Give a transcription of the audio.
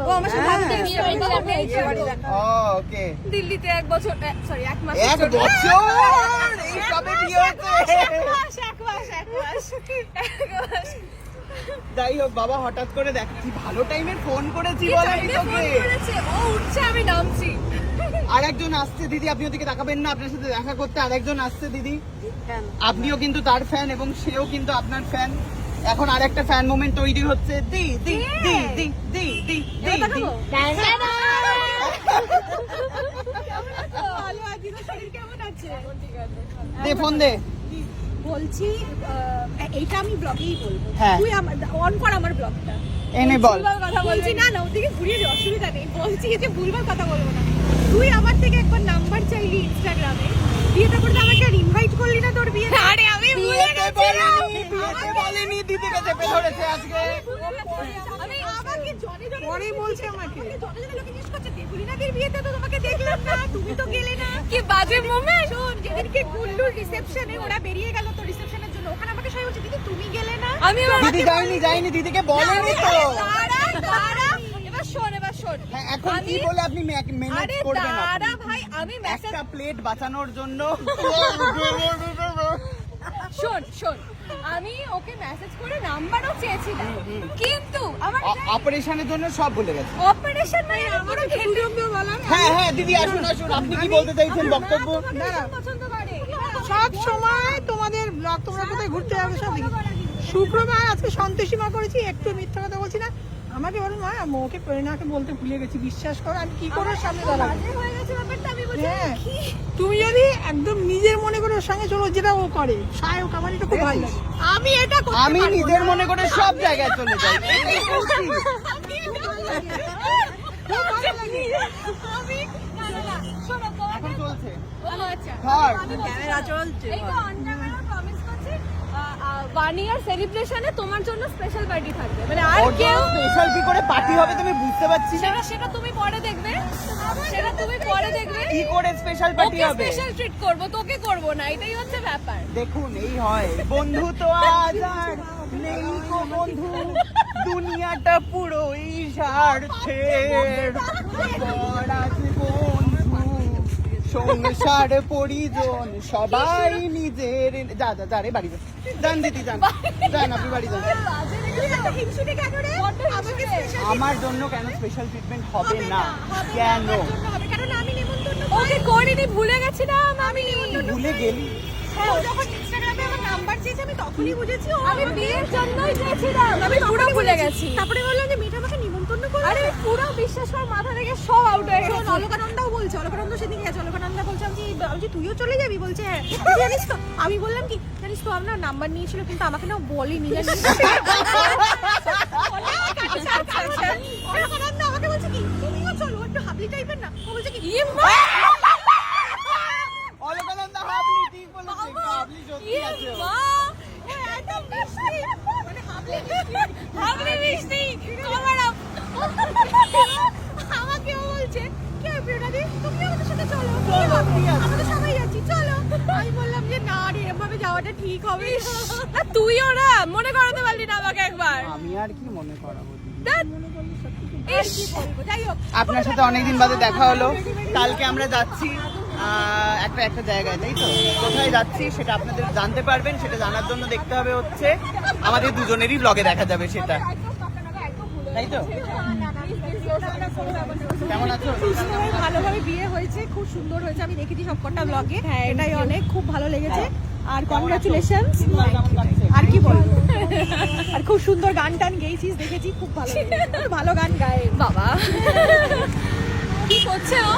ও আমার সাথে হ্যাঁ। আমি ওকে। দিল্লিতে এক বছর সরি এক মাস এক বছর। এই কবে বিয়ে হয়েছে? এক মাস এক মাস এক মাস। যাই হোক বাবা হঠাৎ করে দেখ কি ভালো টাইমে ফোন করেছি বলেনি তোকে। ও উঠছে আমি নামছি। আর একজন আসছে দিদি আপনি ওদিকে তাকাবেন না আপনার সাথে দেখা করতে আরেকজন আসছে দিদি। আপনিও কিন্তু তার ফ্যান এবং সেও কিন্তু আপনার ফ্যান এখন আর একটা ফ্যান মুভমেন্ট তৈরি হচ্ছে। দি দি দি হ্যাঁ। দি দি দি দি হ্যাঁ। হ্যাঁ। দে। ফোন দে বলছি এইটা আমি ব্লগেই বলব। তুই আমার অন কর আমার ব্লগটা এনে বল কথা বলছি না। না ওদিকে ঘুরিয়ে অসুবিধা নেই। বলছি যে ভুলবার কথা বলব না। তুই আমার থেকে একবার নাম্বার চাইলি ইনস্টাগ্রামে দিয়ে ইনভাইট করলি না তোর বিয়ে আরে আমি ভুলে বিয়েতে বলেনি বিয়েতে বলেনি দিদিকে চেপে ধরেছে আজকে। আমি আমাকে জনে জনে পরেই বলছে আমাকে। জনে জনে লোকে জিজ্ঞেস করছে দেবুলিনাদের বিয়েতে? তো তোমাকে দেখলাম না তুমি তো গেলে না। কি বাজে মোমেন্ট শোন যেদিনকে গুল্লুর রিসেপশনে ওরা বেরিয়ে গেল তো রিসেপশনের জন্য ওখানে আমাকে সবাই বলছে দিদি তুমি গেলে না? আমি দিদি যায়নি যায়নি দিদিকে বলেনি তো দাঁড়া দাঁড়া এবার শোন এবার শোন হ্যাঁ, এখন কি আমি- বলে আপনি ম্যানেজ করবেন আপনি? ভাই আমি একটা প্লেট বাঁচানোর জন্য। শোন শোন আমি ওকে মেসেজ করে নাম্বারও চেয়েছিলাম কিন্তু আমার অপারেশনের জন্য সব বলে গেছে। অপারেশন মানে ঘেন্ডুম বলা হ্যাঁ হ্যাঁ দিদি আসুন আসুন আপনি কি বলতে চাইছেন বক্তব্য? পছন্দ করে। সব সময় তোমাদের ব্লগ তোমরা কোথায় ঘুরতে যাবে সব। শুক্রবার আজকে সন্তোষী মা করেছি একটু মিথ্যা কথা বলছি না। আমাকে বলো মা মৌকে প্রেরণাকে বলতে ভুলে গেছি বিশ্বাস করো আমি কি করে সামনে দাঁড়াবো? বাজে হয়ে গেছে ব্যাপারটা আমি বলছি হ্যাঁ। তুমি যদি একদম নিজের মনে করে ওর সঙ্গে চলো যেটা ও করে সায়ক আমার এটা খুব ভালো লাগে। আমি এটা করতে আমি নিজের মনে করে সব জায়গায় চলে যাই। আমি আমি না। না না শোনো তোমাকে এখন চলছে। ও আচ্ছা ধর। আমি ক্যামেরা চলছে। এই তো অন ক্যামেরা প্রমিস করছি ওয়ান ইয়ার সেলিব্রেশনে তোমার জন্য স্পেশাল পার্টি থাকবে। মানে আর কেউ স্পেশাল কি করে পার্টি হবে তুমি বুঝতে পারছি না? সেটা তুমি পরে দেখবে। সেটা তুমি পরে দেখবে। কি করে স্পেশাল পার্টি ওকে হবে? স্পেশাল ট্রিট করব তোকে করব না এটাই হচ্ছে ব্যাপার। দেখুন এই হয়। বন্ধু তো আজ আর নেই কো বন্ধু। দুনিয়াটা পুরোই স্বার্থের বড় আছে বন্ধু। সংসার পরিজন সবাই নিজের যা যা যা রে বাড়ি যা। যান দিদি যান। যান আপনি বাড়ি যান। আমার জন্য কেন স্পেশাল ট্রিটমেন্ট হবে না? কেন? ওকে করিনি ভুলে গেছিলাম আমি। ভুলে গেলি? হ্যাঁ যখন ইনস্টাগ্রামে আমার নাম্বার চেয়েছে আমি তখনই বুঝেছি আমি বিয়ের জন্যই চেয়েছিলাম। আমি পুরো ভুলে গেছি। তারপরে বললাম যে মিঠা আমাকে আরে পুরো বিশ্বাস কর, মাথা থেকে সব আউট হয়ে গেছে। অলকানন্দাও বলছে, অলকানন্দ সেদিন গেছে, অলকানন্দা বলছে, আমি আমি তুইও চলে যাবি? বলছে হ্যাঁ। জানিস তো, আমি বললাম কি, জানিস তো আপনার নাম্বার নিয়েছিল, কিন্তু আমাকে না বলেনি, জানিস অলকানন্দা আমাকে বলছে কি তুমিও চলো একটু হাবলি টাইপের না ও বলছে কি ইয়ে মা অলকানন্দা হাবলি ঠিক বলেছে হাবলি সত্যি আছে ও। আমাকেও বলছে কি প্রিয়নাদি তুমি আমাদের সাথে চলো আমাদের সবাই যাচ্ছি চলো আমি বললাম যে যাওয়াটা ঠিক হবে। না তুইও না মনে করাতে পারলি না আমাকে একবার। আমি আর কি মনে করাবো আপনার সাথে অনেকদিন বাদে দেখা হলো। কালকে আমরা যাচ্ছি একটা একটা জায়গায় তাই তো? কোথায় যাচ্ছি সেটা আপনাদের জানতে পারবেন সেটা জানার জন্য দেখতে হবে হচ্ছে। আমাদের দুজনেরই ব্লগে দেখা যাবে সেটা। তাই তো? কেমন আছো? ভালোভাবে বিয়ে হয়েছে খুব সুন্দর হয়েছে। আমি দেখেছি সবকটা ব্লগে হ্যাঁ এটাই অনেক খুব ভালো লেগেছে। আর কংগ্রাচুলেশন আর কি বল আর খুব সুন্দর গান টান গেয়েছিস দেখেছি খুব ভালো ভালো গান গায়। বাবা। কি করছে ও?